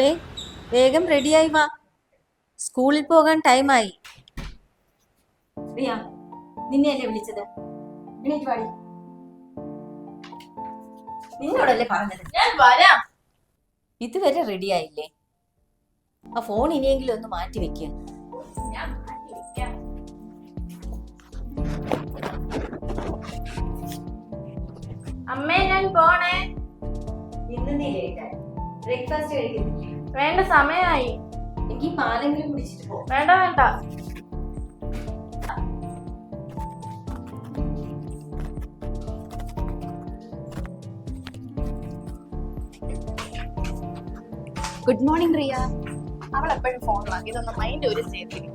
മോളെ വേഗം റെഡിയായി വാ. സ്കൂളിൽ പോകാൻ ടൈമായി റിയ നിന്നെയല്ലേ വിളിച്ചത്? എണീറ്റ് വാടി. നിന്നോടല്ലേ പറഞ്ഞത്? ഞാൻ വരാം. ഇതുവരെ റെഡിയായില്ലേ ആ ഫോൺ ഇനിയെങ്കിലും ഒന്ന് മാറ്റി വെക്കുക ഞാൻ മാറ്റി വെക്കാം. അമ്മേ ഞാൻ പോണേ. ഇന്ന് നീ ലേറ്റായി ബ്രേക്ക്ഫാസ്റ്റ് കഴിക്കുന്നില്ലേ? വേണ്ട സമയമായി എനിക്ക് പാലെങ്കിലും കുടിച്ചിട്ട് പോ. വേണ്ട വേണ്ട. ഗുഡ് മോർണിംഗ് റിയ അവൾ എപ്പോഴും ഫോണിലാണ് ഇതൊന്നും മൈൻഡ് ഒരു ചെയ്തില്ല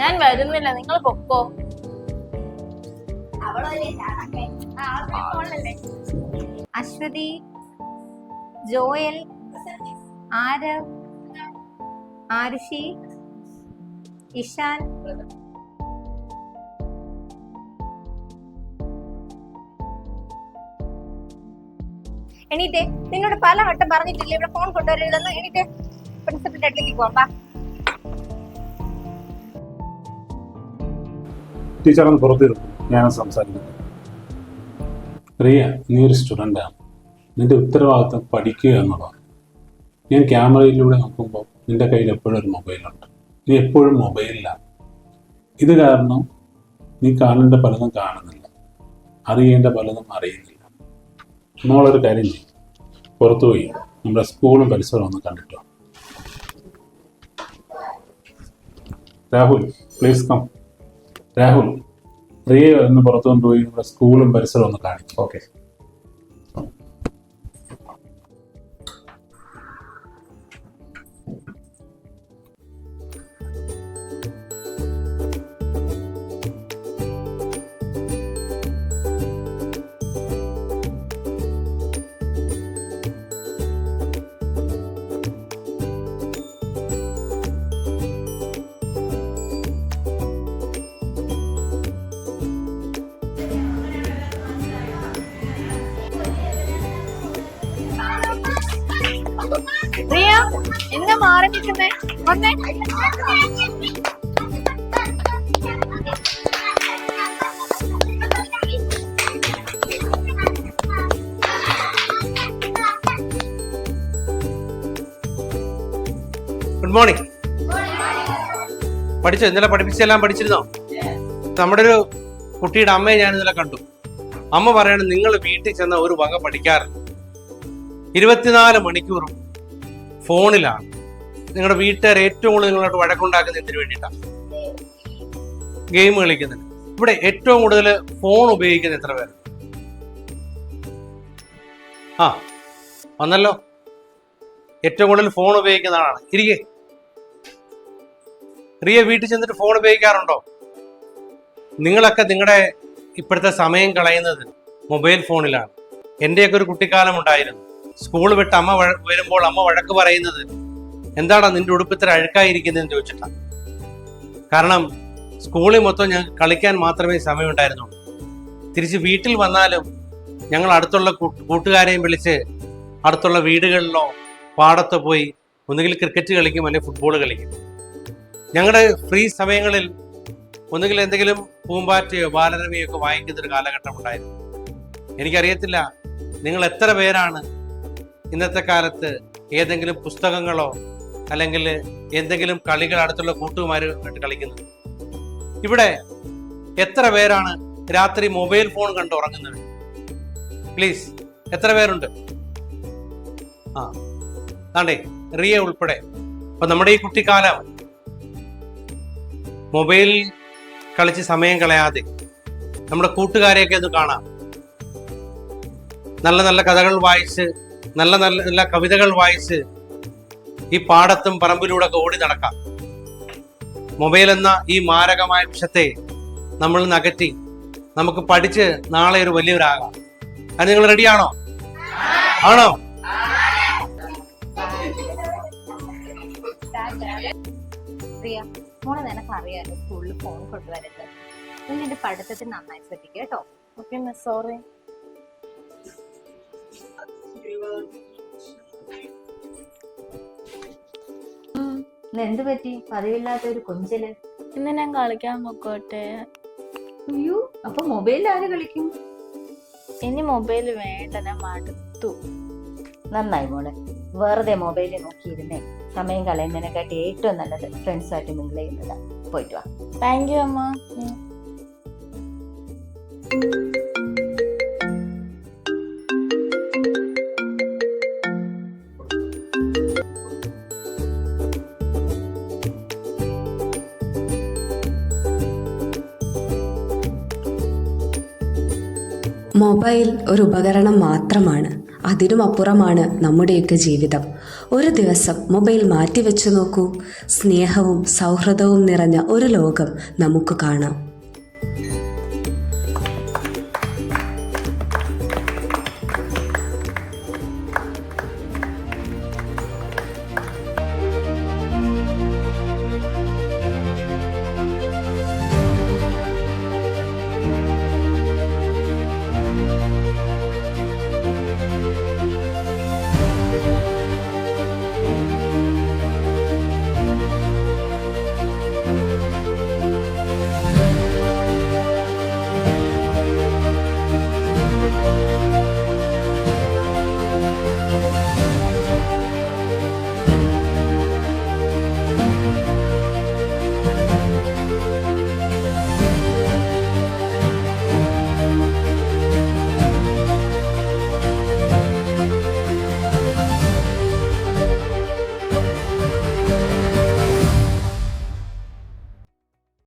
ഞാൻ വരുന്നില്ല. നിങ്ങൾ പൊക്കോ. അശ്വതി ജോയൽ ആരവ് ആരുഷി ഇഷാൻ. എണീറ്റേ നിന്നോട് പല വട്ടം പറഞ്ഞിട്ടില്ലേ ഇവിടെ ഫോൺ കൊണ്ടുവരരുതെന്ന്. എണീറ്റേ പ്രിൻസിപ്പിന്റെ അടുത്തേക്ക് പോവാം ഒന്ന് പുറത്തിരുന്നു. ഞാൻ സംസാരിക്കുന്നത്. റിയ നീ ഒരു സ്റ്റുഡന്റാണ് നിന്റെ ഉത്തരവാദിത്തം പഠിക്കുക എന്നുള്ളതാണ്. ഞാൻ ക്യാമറയിലൂടെ നോക്കുമ്പോൾ നിന്റെ കയ്യിൽ എപ്പോഴും ഒരു മൊബൈലുണ്ട് നീ എപ്പോഴും മൊബൈലിലാണ് ഇത് കാരണം നീ കാണേണ്ട പലതും കാണുന്നില്ല. അറിയേണ്ട പലതും അറിയുന്നില്ല. നമ്മളൊരു കാര്യം ചെയ്യും. പുറത്തു പോയി. നമ്മുടെ സ്കൂളും പരിസരവും ഒന്ന് കണ്ടിട്ടോ. രാഹുൽ പ്ലീസ് കം രാഹുൽ പ്രിയ ഒന്ന് പുറത്തു കൊണ്ടുപോയി നമ്മുടെ സ്കൂളും പരിസരവും ഒന്ന് കാണിക്കും. ഓക്കെ. എന്നെ മാറി നിൽക്കുന്നേ? വന്നേ. ഗുഡ് മോർണിംഗ് പഠിച്ചോ? ഇന്നലെ പഠിപ്പിച്ചെല്ലാം പഠിച്ചിരുന്നോ? നമ്മുടെ ഒരു കുട്ടിയുടെ അമ്മയെ ഞാൻ ഇന്നലെ കണ്ടു. അമ്മ പറയണ നിങ്ങൾ വീട്ടിൽ ചെന്ന ഒരു വക പഠിക്കാറില്ല. ഇരുപത്തിനാല് മണിക്കൂറും ഫോണിലാണ് നിങ്ങളുടെ വീട്ടുകാർ ഏറ്റവും കൂടുതൽ നിങ്ങളോട് വഴക്കുണ്ടാക്കുന്ന എന്തിനു വേണ്ടിയിട്ടാണ് ഗെയിം കളിക്കുന്നതിന്. ഇവിടെ ഏറ്റവും കൂടുതൽ ഫോൺ ഉപയോഗിക്കുന്ന എത്ര പേര്? ആ വന്നല്ലോ. ഏറ്റവും കൂടുതൽ ഫോൺ ഉപയോഗിക്കുന്ന ആളാണ്. ഇരിക്കേ. റിയ വീട്ടിൽ ചെന്നിട്ട് ഫോൺ ഉപയോഗിക്കാറുണ്ടോ? നിങ്ങളൊക്കെ നിങ്ങളുടെ ഇപ്പോഴത്തെ സമയം കളയുന്നത് മൊബൈൽ ഫോണിലാണ്. എന്റെയൊക്കെ ഒരു കുട്ടിക്കാലം ഉണ്ടായിരുന്നു. സ്കൂൾ വിട്ട് അമ്മ വരുമ്പോൾ അമ്മ വഴക്ക് പറയുന്നത് എന്താടാ നിന്റെ ഉടുപ്പ് ഇത്ര അഴുക്കായിരിക്കുന്നതെന്ന് ചോദിച്ചിട്ടാണ് കാരണം സ്കൂളിൽ മൊത്തം ഞങ്ങൾക്ക് കളിക്കാൻ മാത്രമേ സമയമുണ്ടായിരുന്നുള്ളൂ. തിരിച്ച് വീട്ടിൽ വന്നാലും ഞങ്ങൾ അടുത്തുള്ള കൂട്ടുകാരെയും വിളിച്ച് അടുത്തുള്ള വീടുകളിലോ പാടത്തോ പോയി ഒന്നുകിൽ ക്രിക്കറ്റ് കളിക്കും അല്ലെങ്കിൽ ഫുട്ബോൾ കളിക്കും. ഞങ്ങളുടെ ഫ്രീ സമയങ്ങളിൽ ഒന്നുകിൽ എന്തെങ്കിലും പൂമ്പാറ്റയോ ബാലരമയോ ഒക്കെ വായിക്കുന്നൊരു കാലഘട്ടം ഉണ്ടായിരുന്നു. എനിക്കറിയത്തില്ല നിങ്ങൾ എത്ര പേരാണ് ഇന്നത്തെ കാലത്ത് ഏതെങ്കിലും പുസ്തകങ്ങളോ അല്ലെങ്കിൽ എന്തെങ്കിലും കളികൾ അടുത്തുള്ള കൂട്ടുകാരുമായിട്ട് കളിക്കുന്നത്. ഇവിടെ എത്ര പേരാണ് രാത്രി മൊബൈൽ ഫോൺ കണ്ട് ഉറങ്ങുന്നത്? പ്ലീസ് എത്ര പേരുണ്ട്? ആ ആണ്ടേ റിയ ഉൾപ്പെടെ. അപ്പൊ നമ്മുടെ ഈ കുട്ടിക്കാലം മൊബൈൽ കളിച്ച് സമയം കളയാതെ നമ്മുടെ കൂട്ടുകാരെയൊക്കെ ഒന്ന് കാണാം. നല്ല നല്ല കഥകൾ വായിച്ച് നല്ല നല്ല നല്ല കവിതകൾ വായിച്ച് ഈ പാടത്തും പറമ്പിലൂടെ ഒക്കെ ഓടി നടക്കാം. മൊബൈൽ എന്ന ഈ മാരകമായ വിഷത്തെ നമ്മൾ നകറ്റി നമുക്ക് പഠിച്ച് നാളെ ഒരു വലിയൊരാകാം. അത് നിങ്ങൾ റെഡിയാണോ ആണോ? പ്രിയ മോളെ അറിയാലോ സ്കൂളിൽ ഫോൺ കൊണ്ടുവരരുത്. നിന്റെ പഠിത്തത്തിൽ നന്നായി ശ്രദ്ധിക്കുക കേട്ടോ. ഓക്കെ മിസ് സോറി എന്ത് പറ്റി? പതിവില്ലാത്ത ഒരു കൊഞ്ചൽ. ഇന്ന് ഞാൻ കളിക്കാൻ പൊക്കോട്ടെ. അയ്യോ അപ്പൊ മൊബൈലിൽ ആര് കളിക്കും? ഇനി മൊബൈൽ വേണ്ട ഞാൻ മടുത്തു. നന്നായി മോളെ. വെറുതെ മൊബൈലിൽ നോക്കിയിരുന്നേ. സമയം കളയുന്നതിനെക്കാട്ടി ഏറ്റവും നല്ലത് ഫ്രണ്ട്സായിട്ട് മിങ്കിൾ ചെയ്യുന്നതാ. പോയിട്ട് വാ. താങ്ക് യു അമ്മ. മൊബൈൽ ഒരു ഉപകരണം മാത്രമാണ്. അതിനും അപ്പുറമാണ് നമ്മുടെയൊക്കെ ജീവിതം. ഒരു ദിവസം മൊബൈൽ മാറ്റിവെച്ചു നോക്കൂ. സ്നേഹവും സൗഹൃദവും നിറഞ്ഞ ഒരു ലോകം നമുക്ക് കാണാം.